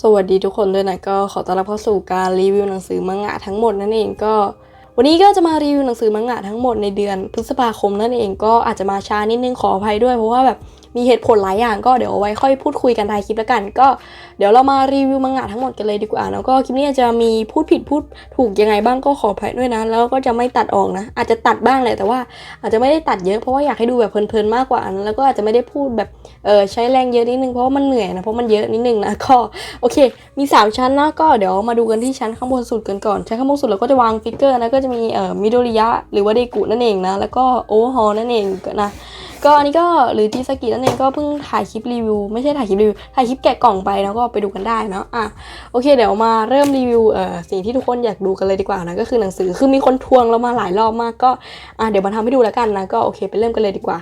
สวัสดีทุกคนด้วยนะก็ขอต้อนรับเข้าสู่การรีวิวหนังสือมังงะทั้งหมดนั่นเองก็ วันนี้ก็จะมารีวิวหนังสือมังงะทั้งหมดในเดือนพฤษภาคมนั่นเองก็อาจจะมาช้านิดนึงขออภัยด้วยเพราะว่าแบบ มีเหตุผลหลายอย่างก็เดี๋ยวเอาไว้ค่อยพูดคุยกันท้ายคลิปแล้วกัน ก็เดี๋ยวเรามารีวิวมังงะทั้งหมดกันเลยดีกว่า แล้วก็คลิปนี้จะมีพูดผิดพูดถูกยังไงบ้างก็ขออภัยด้วยนะ แล้วก็จะไม่ตัดออกนะ อาจจะตัดบ้างแหละแต่ว่าอาจจะไม่ได้ตัดเยอะเพราะว่าอยากให้ดูแบบเพลินๆมากกว่านะแล้วก็อาจจะไม่ได้พูดแบบเออใช้แรงเยอะนิดนึงเพราะว่ามันเหนื่อยนะเพราะมันเยอะนิดนึงนะก็โอเค มี 3 ชั้นนะก็เดี๋ยวมาดูกันที่ชั้นข้างบนสุดกันก่อนชั้นข้างบนสุดเราก็จะวางฟิกเกอร์นะก็จะมีเอ่อมิโดริยะหรือว่าเดกุนั่นเองนะแล้วก็โอฮอลนั่นเองนะ ก็อันนี้ก็หรือจิสกินั่นเองก็เพิ่งถ่ายคลิปรีวิวไม่ใช่ถ่ายคลิปรีวิวถ่ายคลิปแกะกล่องไปแล้วก็ไปดูกันได้เนาะอะโอเคเดี๋ยวมาเริ่มรีวิวเอ่อสิ่งที่ทุกคนอยากดูกันเลยดีกว่านะก็คือหนังสือคือมีคนทวงเรามาหลายรอบมากก็อะเดี๋ยวมาทำให้ดูแล้วกันนะก็โอเคไปเริ่มกันเลยดีกว่า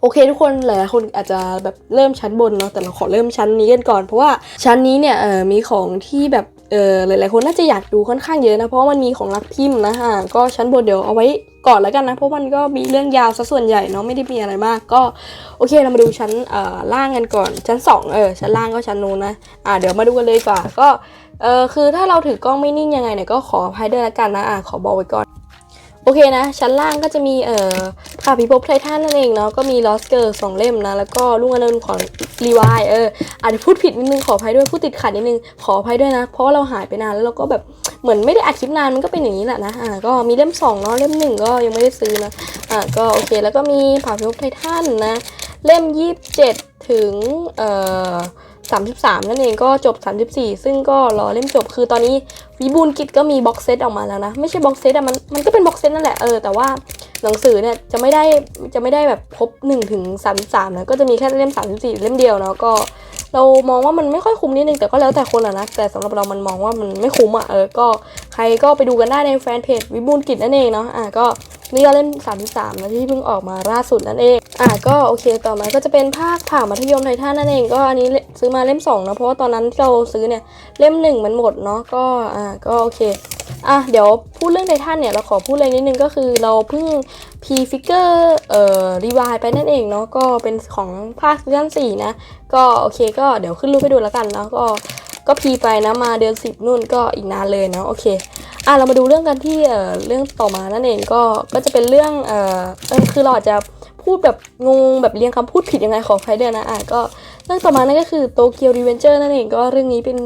โอเคทุกคนหลายคนอาจจะแบบเริ่มชั้นบนเนาะแต่เราขอเริ่มชั้นนี้กันก่อน เพราะว่าชั้นนี้เนี่ยเออมีของที่แบบ เออหลายๆคนน่าจะอยากดูค่อนข้างเยอะนะ เพราะมันมีของรักพิมพ์นะฮะก็ชั้นบนเดี๋ยวเอาไว้ก่อนแล้วกันนะ เพราะมันก็มีเรื่องยาวซะส่วนใหญ่เนาะไม่ได้มีอะไรมาก ก็โอเคเรามาดูชั้นเอ่อล่างกันก่อนชั้นสองเออชั้นล่างก็ชั้นนู้นนะอ่าเดี๋ยวมาดูกันเลยกว่าก็เออคือถ้าเราถือกล้องไม่นิ่งยังไงเนี่ยก็ขออภัยด้วยละกันนะอ่าขอบอกไว้ก่อน โอเคนะ ชั้นล่างก็จะมีเอ่อผ่าพิภพไททันนั่นเองเนาะก็มีลอสเกอร์สองเล่มนะ แล้วก็ลุงอนันต์ของรีวายเอออาจจะพูดผิดนิดนึงขออภัยด้วยพูดติดขัดนิดนึงขออภัยด้วยนะ เพราะเราหายไปนานแล้วเราก็แบบเหมือนไม่ได้อัดคลิปนานมันก็เป็นอย่างนี้แหละนะอ่าก็มีเล่มสองเนาะเล่มหนึ่งก็ยังไม่ได้ซื้อนะอ่าก็โอเคแล้วก็มีผ่าพิภพไททันนะ เล่มยี่สิบเจ็ดถึงเอ่อ 33 นั่นเองก็จบ 34 ซึ่งก็รอเล่มจบคือตอนนี้วิบูลกิจก็มีบ็อกเซตออกมาแล้วนะ ไม่ใช่บ็อกเซตอะมันมันก็เป็นบ็อกเซตนั่นแหละเออแต่ว่าหนังสือเนี่ยจะไม่ได้จะไม่ได้แบบครบ1ถึง33นะก็จะมีแค่เล่ม 34 เล่มเดียวเนาะก็ เรามองว่ามันไม่ค่อยคุ้มนิดนึงแต่ก็แล้วแต่คนอะนะแต่สำหรับเรามันมองว่ามันไม่คุ้มอะเออก็ใครก็ไปดูกันได้ในแฟนเพจวิบูลกิจนั่นเองเนาะอะก็ นี่ก็เล่ม 33นะที่เพิ่งออกมาล่าสุดนั่นเอง อะก็โอเคต่อมาก็จะเป็นภาคผ่ามัธยมไททันนั่นเอง ก็อันนี้ซื้อมาเล่ม2นะเพราะว่าตอนนั้นที่เราซื้อเนี่ยเล่ม 1 มันหมดเนาะก็อะก็โอเคอะเดี๋ยวพูดเรื่องไททันเนี่ยเราขอพูดเลยนิดนึงก็คือเราเพิ่งพีฟิกเกอร์เอ่อรีวายไปนั่นเองเนาะก็เป็นของภาคซีซั่น4นะก็โอเคก็เดี๋ยวขึ้นรูปให้ดูแล้วกันเนาะก็ ก็พีไปนะมาเดือนสิบนู่นก็อีกนานเลยเนาะโอเคอะเรามาดูเรื่องกันที่เอ่อเรื่องต่อมานั่นเองก็ก็จะเป็นเรื่องเอ่อคือเราอาจจะพูดแบบงงแบบเรียงคำพูดผิดยังไงขอใครด้วยนะอะก็ เรื่องต่อมานั่นก็คือโตเกียวรีเวนเจอร์นั่นเองก็เรื่องนี้เป็น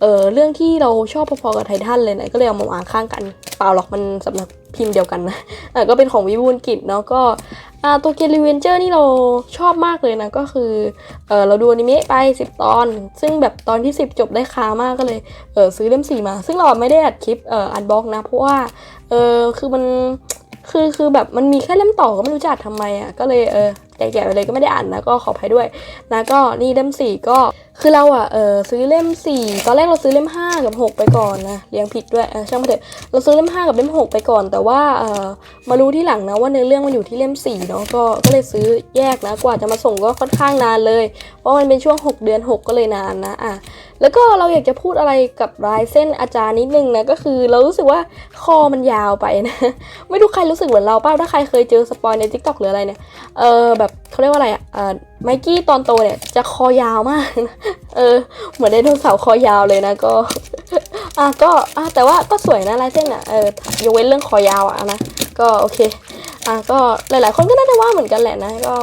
เออเรื่องที่เราชอบพอๆกับไททันเลยนะก็เลยเอามาวางข้างกันเปล่าหรอกมันสำนักพิมพ์เดียวกันนะอะก็เป็นของวิบูลกิจเนาะก็อ่าโตเกียวรีเวนเจอร์นี่เราชอบมากเลยนะก็คือเออเราดูอนิเมะไป 10 ตอน ซึ่งแบบตอนที่ 10 จบได้คามากก็เลยเออซื้อเล่มสี่มา ซึ่งเราไม่ได้อัดคลิปเอออันบล็อกนะ เพราะว่าเออคือมันคือคือแบบมันมีแค่เล่มต่อก็ไม่รู้จะอัดทำไมอะก็เลยเออ แกะๆไปเลยก็ไม่ได้อ่านนะก็ขออภัยด้วยนะก็นี่เล่มสี่ก็คือเราอะเออซื้อเล่มสี่ตอนแรกเราซื้อเล่มห้ากับหกไปก่อนนะเรียงผิดด้วยช่างมันเถอะเราซื้อเล่มห้ากับเล่มหกไปก่อน แต่ว่าเออมารู้ที่หลังนะว่าเนื้อเรื่องมันอยู่ที่เล่มสี่เนาะก็ก็เลยซื้อแยกนะกว่าจะมาส่งก็ค่อนข้างนานเลย เพราะมันเป็นช่วง 6 เดือน 6 ก็เลยนานนะอะแล้วก็เราอยากจะพูดอะไรกับลายเส้นอาจารย์นิดนึงนะก็คือเรารู้สึกว่าคอมันยาวไปนะไม่รู้ใครรู้สึกเหมือนเราเปล่าถ้าใครเคยเจอสปอยใน t ิ k t o k หรืออะไรเนี่ยเออแบบเขาเรียกว่าอะไรอะไมกี้ตอนโตเนี่ยจะคอยาวมากนะเออ เหมือนไดโนเสาร์คอยาวเลยนะก็ อะก็อะแต่ว่าก็สวยนะลายเส้นอะ เออยกเว้นเรื่องคอยาวอะนะ ก็โอเค อะก็หลายๆ คนก็น่าจะว่าเหมือนกันแหละนะ ก็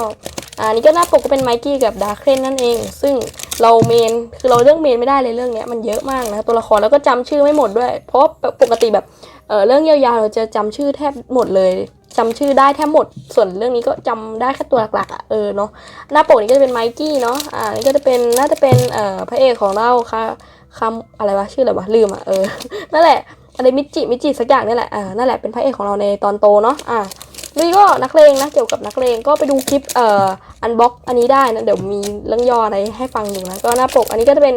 อ่านี่ก็หน้าปกก็เป็นไมกี้กับดาร์เคนนั่นเอง ซึ่งเราเมน คือเราเรื่องเมนไม่ได้เลยเรื่องเนี้ยมันเยอะมากนะตัวละครแล้วก็จำชื่อไม่หมดด้วย เพราะปกติแบบ เออเรื่องยาวๆเราจะจำชื่อแทบหมดเลย จำชื่อได้แทบหมด ส่วนเรื่องนี้ก็จำได้แค่ตัวหลักๆอะเออเนาะหน้าปกนี้ก็จะเป็นไมกี้เนาะอ่านี่ก็จะเป็นน่าจะเป็นเอ่อพระเอกของเราค่ะคำอะไรวะชื่ออะไรวะลืมอะเออนั่นแหละอะไรมิจิมิจิสักอย่างนี่แหละอ่านั่นแหละเป็นพระเอกของเราในตอนโตเนาะอ่า นี่ก็นักเลงนะเกี่ยวกับนักเลงก็ไปดูคลิปเอ่ออันบ็อกอันนี้ได้นะเดี๋ยวมีเรื่องย่ออะไรให้ฟังอยู่นะก็หน้าปกอันนี้ก็จะเป็น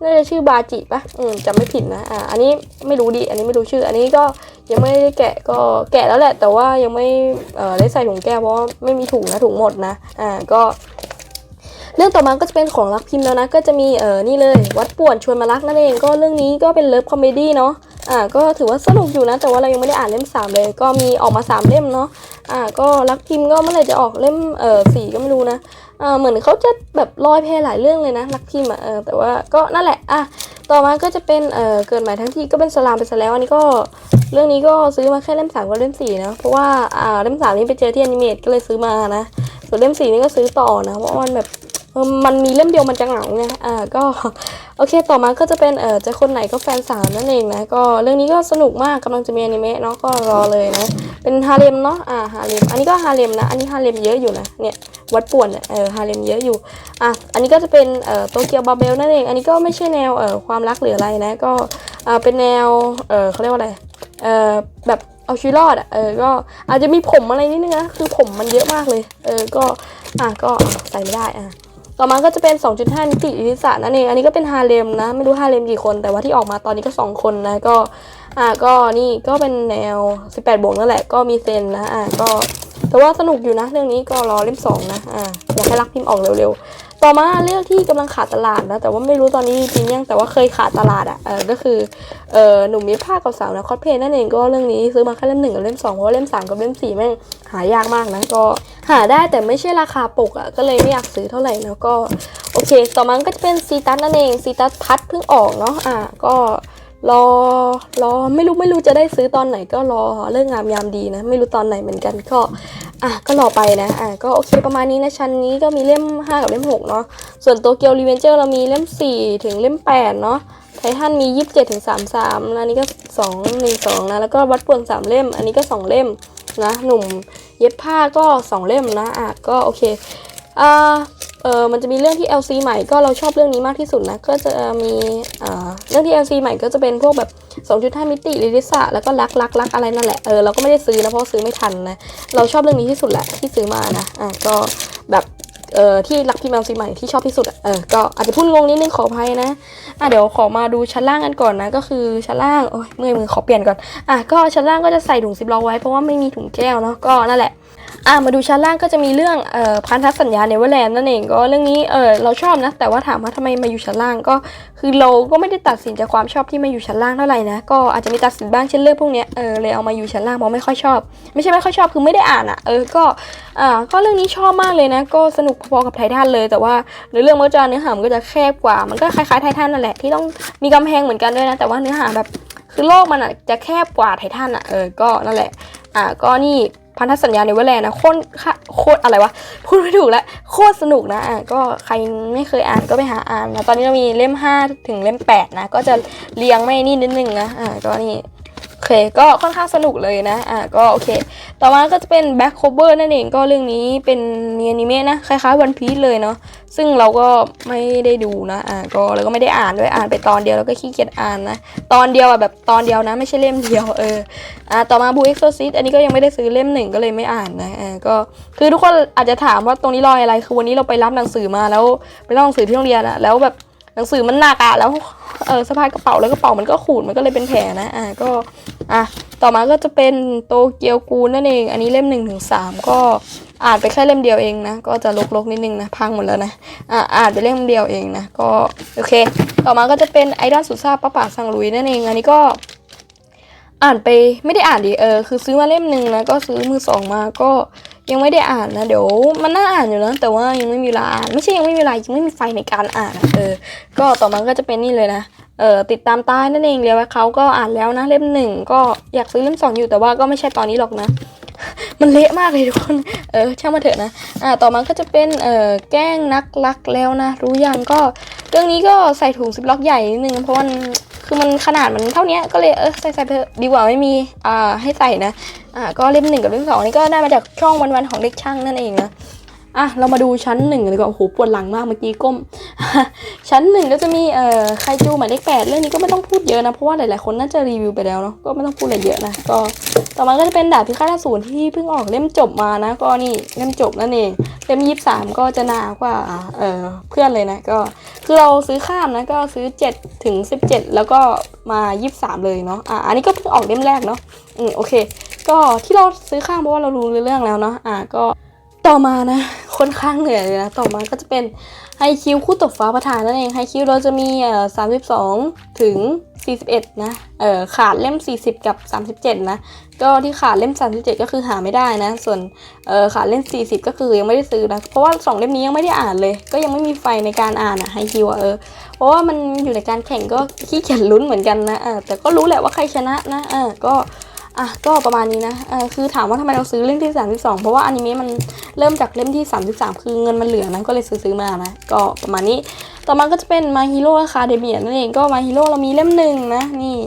น่าจะชื่อบาจิปะอืมจำไม่ผิดนะอ่าอันนี้ไม่รู้ดิอันนี้ไม่รู้ชื่อ อันนี้ก็ยังไม่ได้แกะก็แกะแล้วแหละ แต่ว่ายังไม่เอ่อได้ใส่ถุงแก้วเพราะว่าไม่มีถุงนะถุงหมดนะอ่าก็เรื่องต่อมาก็จะเป็นของรักพิมพ์แล้วนะ ก็จะมีเออนี่เลย วัดป่วนชวนมารักนั่นเองก็เรื่องนี้ก็เป็นเลิฟคอมเมดี้เนาะ อ่าก็ถือว่าสนุกอยู่นะ แต่ว่าเรายังไม่ได้อ่านเล่มสามเลย ก็มีออกมาสามเล่มเนาะอ่าก็รักพิมพ์ก็เมื่อไหร่จะออกเล่มเออสี่ก็ไม่รู้นะอ่าเหมือนเขาจะแบบลอยแพหลายเรื่องเลยนะ รักพิมพ์อะเออแต่ว่าก็นั่นแหละอะต่อมาก็จะเป็นเอ่อเกิดใหม่ทั้งทีก็เป็นสลามไปซะแล้วอันนี้ก็เรื่องนี้ก็ซื้อมาแค่เล่มสามกับเล่มสี่นะเพราะว่าอ่าเล่มสามนี่ไปเจอที่อนิเมตก็เลยซื้อมานะส่วนเล่มสี่นี่ก็ซื้อต่อนะเพราะว่ามันแบบ มันมีเล่มเดียวมันจะเหงาไงอ่าก็โอเคต่อมาก็จะเป็นเออจะคนไหนก็แฟนสาวนั่นเองนะก็เรื่องนี้ก็สนุกมากกำลังจะมีอนิเมะเนาะก็รอเลยนะเป็นฮาเลมเนาะอ่าฮาเลมอันนี้ก็ฮาเลมนะอันนี้ฮาเลมเยอะอยู่นะเนี่ยวัดป่วนเอ่ออฮาเลมเยอะอยู่อะอันนี้ก็จะเป็นเอ่อโตเกียวบาเบลนั่นเองอันนี้ก็ไม่ใช่แนวเอ่อความรักหรืออะไรนะก็อ่าเป็นแนวเออเขาเรียกว่าอะไรเออแบบเอาชีวิตรอดอะเออก็อาจจะมีผมอะไรนิดนึงนะคือผมมันเยอะมากเลย เออก็อะก็ใส่ไม่ได้อะ ต่อมาก็จะเป็น 2.5 นิติอิริสะนั่นเอง อันนี้ก็เป็นฮาเลมนะ ไม่รู้ฮาเลมกี่คน แต่ว่าที่ออกมาตอนนี้ก็ 2 คนนะ ก็ อ่า ก็นี่ ก็เป็นแนว 18 บวกนั่นแหละ ก็มีเซนนะ อ่า ก็ แต่ว่าสนุกอยู่นะ เรื่องนี้ก็รอเล่ม2นะ อ่า อยากให้รักพิมพ์ออกเร็วๆ ต่อมาเรื่องที่กำลังขาดตลาดนะแต่ว่าไม่รู้ตอนนี้จริงยังแต่ว่าเคยขาดตลาดอะเออก็คือเออหนุ่มมีผ้ากับสาวนะคอสเพลย์นั่นเองก็เรื่องนี้ซื้อมาแค่เล่มหนึ่งกับเล่มสองเพราะเล่มสามกับเล่มสี่แม่งหายากมากนะก็หาได้แต่ไม่ใช่ราคาปกอะก็เลยไม่อยากซื้อเท่าไหร่นะก็โอเค ต่อมาก็จะเป็นซีตัสนั่นเองซีตัสพัดเพิ่งออกเนาะอะก็ รอรอไม่รู้ไม่รู้จะได้ซื้อตอนไหนก็รอเรื่องงามยามดีนะ ไม่รู้ตอนไหนเหมือนกันก็อะก็รอไปนะอะก็โอเคประมาณนี้นะชั้นนี้ก็มีเล่ม 5 กับเล่ม 6 เนาะส่วนโตเกียวรีเวนเจอร์เรามีเล่ม 4 ถึงเล่ม 8 เนาะไททันมี 27ถึง33นะอันนี้ก็ 2 1 2 นะ แล้วก็วัดป่วน 3 เล่ม อันนี้ก็ 2 เล่มนะ หนุ่มเย็บผ้าก็ 2 เล่มนะอะก็โอเคอ่า เออมันจะมีเรื่องที่ LC ใหม่ก็เราชอบเรื่องนี้มากที่สุดนะ ก็จะมีอ่าเรื่องที่ LC ใหม่ก็จะเป็นพวกแบบ 2.5 มิติลิลิสะแล้วก็รักรักรักอะไรนั่นแหละเออเราก็ไม่ได้ซื้อนะเพราะซื้อไม่ทันนะเราชอบเรื่องนี้ที่สุดแหละที่ซื้อมานะอะก็แบบเอ่อที่รักพิมพ์ LC ใหม่ที่ชอบที่สุดเออก็อาจจะพูดงงนิดนึงขออภัยนะอะเดี๋ยวขอมาดูชั้นล่างกันก่อนนะ ก็คือชั้นล่างโอ้ยเมื่อยมือขอเปลี่ยนก่อนอะก็ชั้นล่างก็จะใส่ถุงซิปล็อกไว้เพราะว่าไม่มีถุงแก้วเนาะก็นั่นแหละ อะมาดูชั้นล่างก็จะมีเรื่องเอ่อพันธสัญญาเนเวอร์แลนด์นั่นเองก็เรื่องนี้เออเราชอบนะ แต่ว่าถามว่าทำไมมาอยู่ชั้นล่างก็คือเราก็ไม่ได้ตัดสินจากความชอบที่มาอยู่ชั้นล่างเท่าไหร่นะก็อาจจะมีตัดสินบ้างเช่นเรื่องพวกเนี้ยเออเลยเอามาอยู่ชั้นล่างเพราะไม่ค่อยชอบ ไม่ใช่ไม่ค่อยชอบคือไม่ได้อ่านอะเออก็อ่าก็เรื่องนี้ชอบมากเลยนะ ก็สนุกพอๆกับไททันเลย แต่ว่าในเรื่องมันก็จะเนื้อหามันก็จะแคบกว่ามันก็คล้ายๆไททันนั่นแหละที่ต้องมีกำแพงเหมือนกันด้วยนะ แต่ว่าเนื้อหาแบบคือโลกมันอะจะแคบกว่าไททันอะเออก็นั่นแหละอ่าก็นี่ พันธสัญญาในเวอร์แลนด์นะโคตรค่ะโคตรอะไรวะ พูดไม่ถูกแล้วโคตรสนุกนะอะก็ใครไม่เคยอ่านก็ไปหาอ่านนะตอนนี้เรามีเล่ม 5 ถึงเล่ม 8 นะ ก็จะเรียงไม่นี่นิดนึงนะอ่าก็นี่ เคก็ค่อนข้างสนุกเลยนะ อ่าก็โอเค ต่อมาก็จะเป็น Back Cover นั่นเองก็เรื่องนี้เป็นเนียนิเมะนะคล้ายๆวันพีซเลยเนาะซึ่งเราก็ไม่ได้ดูนะ อ่าก็แล้วก็ไม่ได้อ่านด้วยอ่านไปตอนเดียวแล้วก็ขี้เกียจอ่านนะ ตอนเดียวอะแบบตอนเดียวนะ ไม่ใช่เล่มเดียวเอออ่าต่อมาบูเอ็กโซซิสอันนี้ก็ยังไม่ได้ซื้อเล่มหนึ่งก็เลยไม่อ่านนะอ่าก็คือทุกคนอาจจะถามว่าตรงนี้รอยอะไรคือวันนี้เราไปรับหนังสือมาแล้วไปรับหนังสือที่โรงเรียนอะแล้วแบบหนังสือมันหนักอะแล้ว เออสะพายกระเป๋าแล้วกระเป๋ามันก็ขูดมันก็เลยเป็นแผลนะอ่าก็อะต่อมาก็จะเป็นโตเกียวกูนั่นเอง อันนี้เล่มหนึ่งถึงสามก็อ่านไปแค่เล่มเดียวเองนะก็จะลกๆนิดนึงนะพังหมดแล้วนะอ่าอ่านไปเล่มเดียวเองนะก็โอเค ต่อมาก็จะเป็นไอดอลสุดซาป้าป่าสังลุยนั่นเองอันนี้ก็อ่านไปไม่ได้อ่านดิเออคือซื้อมาเล่มหนึ่งนะก็ซื้อมือสองมาก็ ยังไม่ได้อ่านนะเดี๋ยวมันน่าอ่านอยู่นะแต่ว่ายังไม่มีเวลาอ่านไม่ใช่ยังไม่มีเวลายังไม่มีไฟในการอ่านเออก็ต่อมาก็จะเป็นนี่เลยนะเออติดตามตายนั่นเองเรียกว่าเขาก็อ่านแล้วนะเล่มหนึ่งก็อยากซื้อเล่มสองอยู่แต่ว่าก็ไม่ใช่ตอนนี้หรอกนะ มันเละมากเลยทุกคนเออช่างมาเถอะนะอ่าต่อมาก็จะเป็นเออแกล้งนักรักแล้วนะ รู้ยังก็เรื่องนี้ก็ใส่ถุงซิปล็อกใหญ่นิดนึงเพราะมัน คือมันขนาดมันเท่านี้ก็เลยเออใส่ใส่ไปเถอะดีกว่าไม่มีอ่าให้ใส่นะอ่าก็เล่มหนึ่งกับเล่มสองนี่ก็ได้มาจากช่องวันๆของเด็กช่างนั่นเองนะอะเรามาดูชั้นหนึ่งกันดีกว่าโอ้โหปวดหลังมากเมื่อกี้ก้ม ชั้นหนึ่งก็จะมีเอ่อไคจูหมายเลขแปดเรื่องนี้ก็ไม่ต้องพูดเยอะนะเพราะว่าหลายๆคนน่าจะรีวิวไปแล้วเนาะก็ไม่ต้องพูดอะไรเยอะนะก็ต่อมาก็จะเป็นดาบพิฆาตอสูรที่เพิ่งออกเล่มจบมานะ ก็นี่เล่มจบนั่นเองเล่มยี่สามก็จะหนากว่าเอ่อเพื่อนเลยนะก็ คือเราซื้อข้ามนะก็ซื้อ7ถึง17 แล้วก็มา 23 เลยเนาะอะอันนี้ก็เพิ่งออกเล่มแรกเนาะอืมโอเค ก็ที่เราซื้อข้ามเพราะว่าเรารู้เรื่องแล้วเนาะอะก็ ต่อมานะค่อนข้างเหนื่อยเลยนะ ต่อมาก็จะเป็นไฮคิวคู่ตบฟ้าประธานนั่นเองไฮคิวเราจะมีเอ่อ32ถึง41นะเอ่อขาดเล่ม40กับ37นะก็ที่ขาดเล่ม37ก็คือหาไม่ได้นะ ส่วนเอ่อขาดเล่ม40ก็คือยังไม่ได้ซื้อนะเพราะว่า2เล่มนี้ยังไม่ได้อ่านเลย ก็ยังไม่มีไฟในการอ่านอะไฮคิวอะเออเพราะว่ามันอยู่ในการแข่งก็ขี้เกียจลุ้นเหมือนกันนะเออแต่ก็รู้แหละว่าใครชนะนะเออก็ อะก็ประมาณนี้นะเออคือถามว่าทำไมเราซื้อเล่มที่ 32 เพราะว่าอนิเมะมันเริ่มจากเล่มที่ 33 คือเงินมันเหลือนะก็เลยซื้อซื้อมานะ ก็ประมาณนี้ ต่อมาก็จะเป็น My Hero Academia นั่นเองก็ My Hero เรามีเล่มหนึ่งนะนี่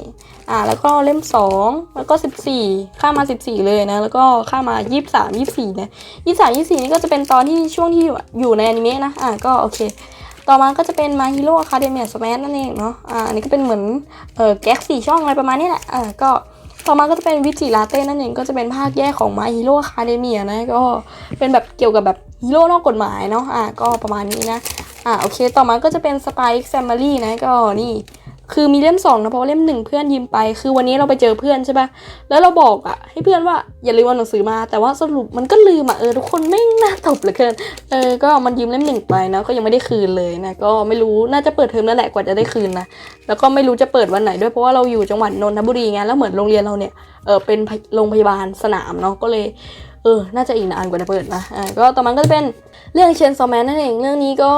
อ่าแล้วก็เล่ม 2 แล้วก็ 14 ข้ามมา 14 เลยนะ แล้วก็ข้ามมา 23 24นะ23 24 นี่ก็จะเป็นตอนที่ช่วงที่อยู่ในอนิเมะนะอ่าก็โอเคต่อมาก็จะเป็น My Hero Academia Smash นั่นเองเนาะอ่าอันนี้ก็เป็นเหมือนเอ่อแก๊กสี่ช่องอะไรประมาณนี้แหละอ่าก็ ต่อมาก็จะเป็นวิจิลาเต้นั่นเองก็จะเป็นภาคแยกของมาฮีโร่คาเดเมียนะก็เป็นแบบเกี่ยวกับแบบฮีโร่นอกกฎหมายเนาะอะก็ประมาณนี้นะอะโอเคต่อมาก็จะเป็น Spy X Family นะก็นี่ คือมีเล่มสองนะเพราะว่าเล่มหนึ่งเพื่อนยืมไป คือวันนี้เราไปเจอเพื่อนใช่ปะแล้วเราบอกอะให้เพื่อนว่าอย่าลืมเอาหนังสือมา แต่ว่าสรุปมันก็ลืมอะเออทุกคนไม่น่าตบเหลือเกิน เออก็มันยืมเล่มหนึ่งไปนะก็ยังไม่ได้คืนเลยนะก็ไม่รู้น่าจะเปิดเทอมแล้วแหละกว่าจะได้คืนนะแล้วก็ไม่รู้จะเปิดวันไหนด้วยเพราะว่าเราอยู่จังหวัดนนทบุรีไงแล้วเหมือนโรงเรียนเราเนี่ยเออเป็นโรงพยาบาลสนามเนาะก็เลยเออ น่าจะอีกนานกว่าจะเปิดนะ อ่า ก็ต่อมาก็จะเป็นเรื่องเชนซอแมนนั่นเอง เรื่องนี้ก็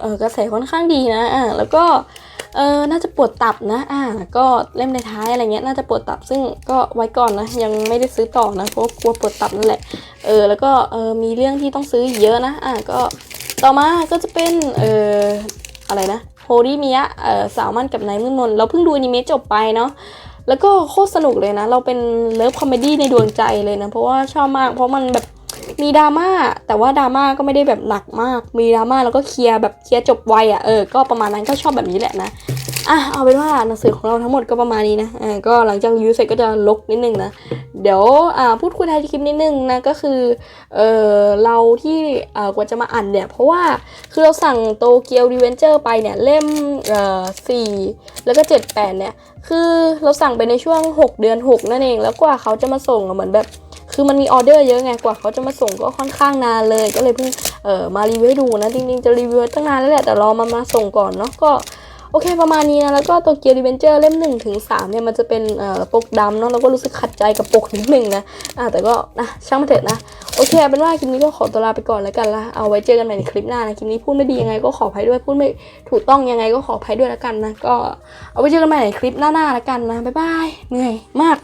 เออกระแสค่อนข้างดีนะ อ่า แล้วก็ เออน่าจะปวดตับนะ อ่า ก็เล่มในท้ายอะไรเงี้ย น่าจะปวดตับ ซึ่งก็ไว้ก่อนนะ ยังไม่ได้ซื้อต่อนะ เพราะกลัวปวดตับนั่นแหละ เออ แล้วก็ เออ มีเรื่องที่ต้องซื้อเยอะนะ อ่า ก็ ต่อมา ก็จะเป็น เอออะไรนะ โฮริมิยะ เออสาวมั่นกับนายมืดมน เราเพิ่งดูอนิเมะจบไปเนาะแล้วก็โคตรสนุกเลยนะ เราเป็นเลิฟคอมเมดี้ในดวงใจเลยนะ เพราะว่าชอบมาก เพราะมันแบบ มีดราม่าแต่ว่าดราม่าก็ไม่ได้แบบหนักมาก มีดราม่าแล้วก็เคลียร์แบบเคลียร์จบไวอะ่ะเออก็ประมาณนั้นก็ชอบแบบนี้แหละนะอะเอาเป็นว่าหนังสือของเราทั้งหมดก็ประมาณนี้นะอ่าก็หลังจากรีวิวเสร็จก็จะลกนิดนึงนะเดี๋ยวอ่าพูดคุยท้ายคลิปนิดนึงนะก็คือเออเราที่อ่ากว่าจะมาอ่านเนี่ยเพราะว่าคือเราสั่งโตเกียวรีเวนเจอร์ไปเนี่ยเล่มเอ่อสี่แล้วก็เจ็ดแปดเนี่ยคือเราสั่งไปในช่วง 6 เดือน 6 นั่นเอง แล้วกว่าเขาจะมาส่งอะเหมือนแบบ คือมันมีออเดอร์เยอะไงกว่าเขาจะมาส่งก็ค่อนข้างนานเลย ก็เลยเพิ่งเออมารีวิวให้ดูนะจริงๆจะรีวิวตั้งนานแล้วแหละแต่รอมามาส่งก่อนเนาะก็โอเคประมาณนี้นะ แล้วก็โตเกียวรีเวนเจอร์เล่ม1นถึงสเนี่ยมันจะเป็นเอ่อปกดำเนาะเราก็รู้สึกขัดใจกับปกนิดนึงนะอ่าแต่ก็นะช่างมันเถอะนะ โอเคเอาเป็นว่าคลิปนี้ก็ขอตัวลาไปก่อนแล้วกันละเอาไว้เจอกันใหม่ในคลิปหน้านะ คลิปนี้พูดไม่ดียังไงก็ขออภัยด้วยพูดไม่ถูกต้องยังไงก็ขออภัยด้วยแล้วกันนะ ก็เอาไว้เจอกันใหม่ในคลิปหน้าๆแล้วกันนะบ๊ายบายเหนื่อยมาก